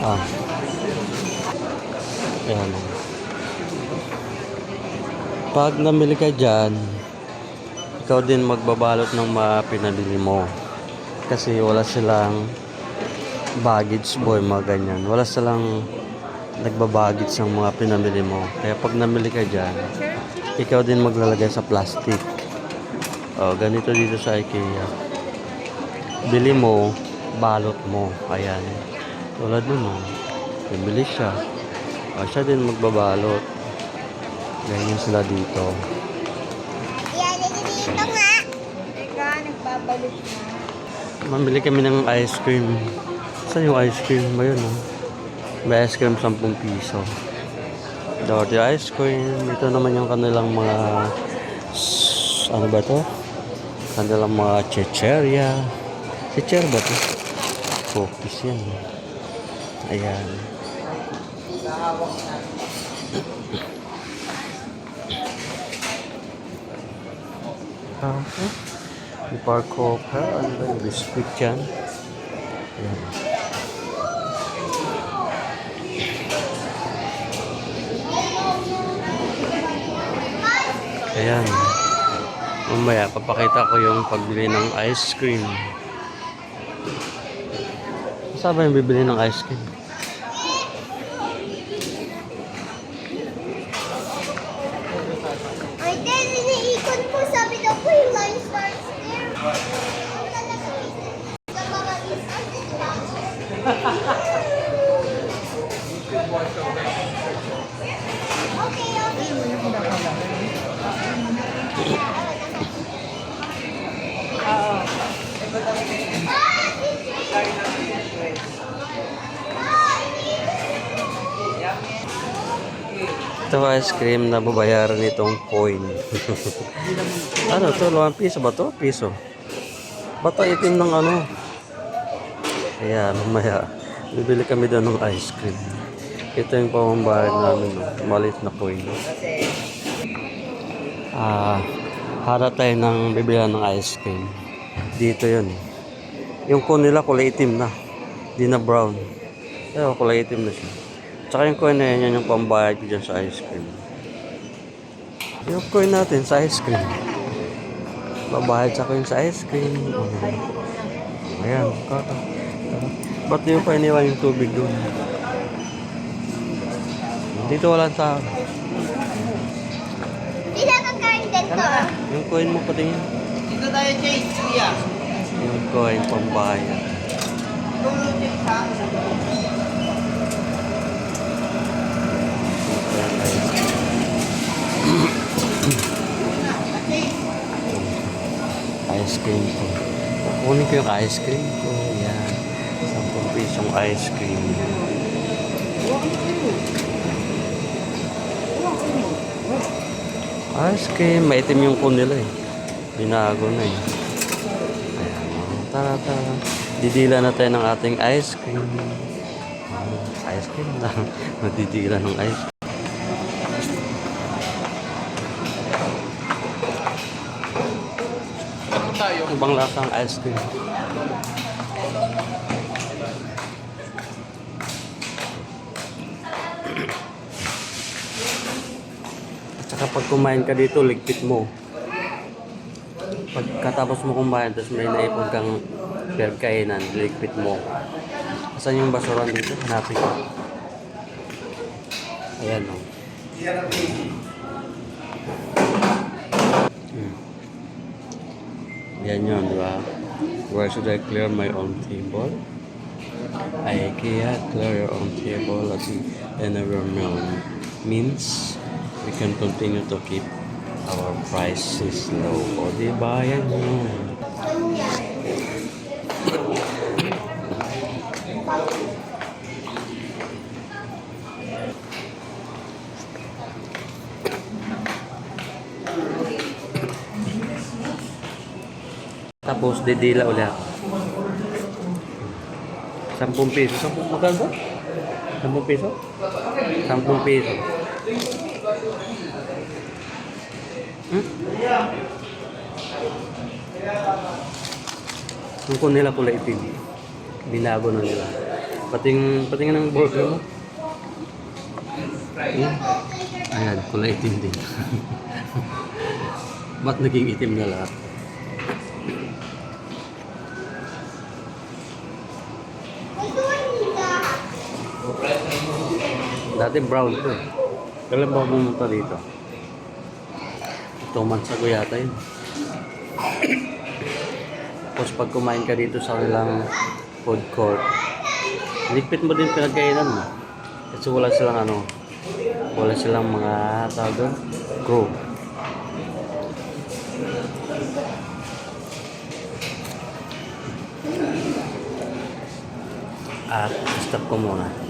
Ah. Ayan. Pag namili ka dyan, ikaw din magbabalot ng mga pinabili mo. Kasi wala silang baggage boy, mga ganyan. Wala silang nagbabaggage ng mga pinamili mo. Kaya pag namili ka dyan, ikaw din maglalagay sa plastic. O, ganito dito sa IKEA. Bili mo, balot mo. Ayan. Tulad nun, oh. Bibili siya. O, siya din magbabalot. Ganyan sila dito. Yan, dito nga. Teka, nagbabalot na. Mamili kami ng ice cream. Saan yung ice cream? Ayun, oh. May ice cream 10 piso. Dirty ice cream. Ito naman yung kanilang mga... Ano ba to? Kanilang mga chicheria. Chicher ba to? Cookies yan. eh. Ayan. Okay. Park hopper. Ano ba yung biscuit yan? Ayan. Ayan. Mamaya, papakita ko yung pagbili ng ice cream. Saan ba yung bibili ng ice cream? Ay, then, iniikot ko. Sabi daw po yung line starts there. Sa mga Ito ice cream na babayaran nitong coin. ano to? 2 piso ba to? Piso. Bata itim ng ano? Ayan, mamaya. Bibili kami doon ng ice cream. Ito yung pamambayad namin. Malit na coin. Ah, harap tayo ng bibilihan ng ice cream. Dito yun. Yung cone nila kulay itim na. Di na brown. Pero kulay itim na siya. Tsaka yung coin na yan, yan yung pambayad ko dyan sa ice cream. Yung coin natin sa ice cream. Babayad sa coin sa ice cream. Ayan. Ayan. Kaka. Ba't yung pa iniwan yung tubig doon? Dito wala sa Di na kakain din to. Yung coin mo patingin. Dito tayo, Chase. Kuya. Yung coin pambayad. Tulong Chase, ha? Cream ko. Kukunin ko yung ice cream ko. Yan. 10 pisong ice cream. Ice cream. Maitim yung kun nila eh. Binago na eh. Ayan. Tara, tara. Didila na tayo ng ating ice cream. Ice cream lang. Madidila ng ice Ito tayo. Ibang lasang ice cream. At saka pag kumain ka dito, ligpit mo. Pagkatapos mo kumain, tapos may naipon kang kainan, ligpit mo. Asan yung basuran dito? Hanapin ko. Ayan o. Hmm. Yan yun, di ba? Where should I clear my own table? IKEA, clear your own table at your meal. Means we can continue to keep our prices low. O, di ba? Yan yun. Tapos, didila ulit. Sampung piso. Sampung magkano? Sampung piso? Sampung piso. Hmm? Yung nila kulay itim. Binago na nila. Pating, patingin ng burger mo. Hmm? Ayan, kulay itim din. Ba't naging itim na lahat? Ito ang nila. Dati brown to eh. Kailan ba pumunta dito? Two months ago yata yun. Tapos pag kumain ka dito sa kanilang food court, ligpit mo din pinagkainan mo. Kasi wala silang ano, wala silang mga tawag doon, crew. At stop ko muna.